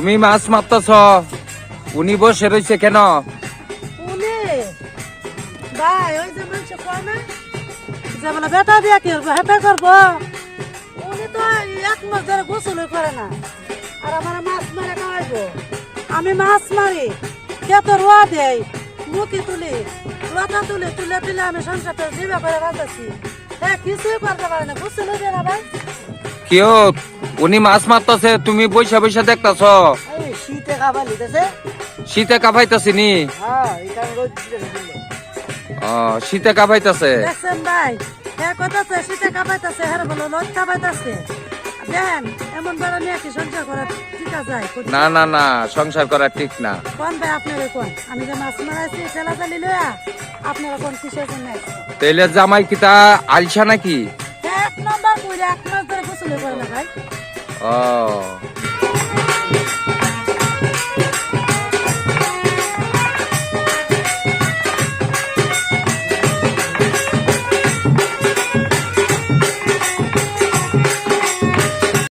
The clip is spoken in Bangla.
তুমি মাছ মারতেছ। উনি বসে রয়েছে কেন? উনি? ভাই ওই যে মানুষ কয় না? যে বলে বেটা দিয়া কি করব? হেটা করব? উনি তো এক মাস ধরে গোসল করে না। আর আমার মাছ মারে খাওয়াইবো। আমি মাছ মারি খেতে রোয়া দেই মুখি তুলি লতা তুলি তুলে তুলে আমি সংসারটা জিবা করে হ্যাঁ কিছুই করতে পারে না গোসল দিয়ে না ভাই। কেউ উনি মাছ মারতেছে তুমি বৈশা বৈশা দেখতেছ। শীতে খাবার লিতেছে শীতে কাঁপাইতেছি নি? হ্যাঁ শীতে কাঁপাইতেছে ভাই হ্যাঁ শীতে কাঁপাইতেছে হ্যাঁ বলো কাঁপাইতেছে না না না সংসার করা ঠিক না। কোন ভাই আপনারা কোন? আমি যে মাছ মারাইছি ঠেলা চালি লইয়া আপনারা কোন কিসের জন্য আইছেন? তেলে জামাই কিতা আলসা নাকি? এক নম্বর এক মাস ধরে গোসল করে না ভাই। 哦。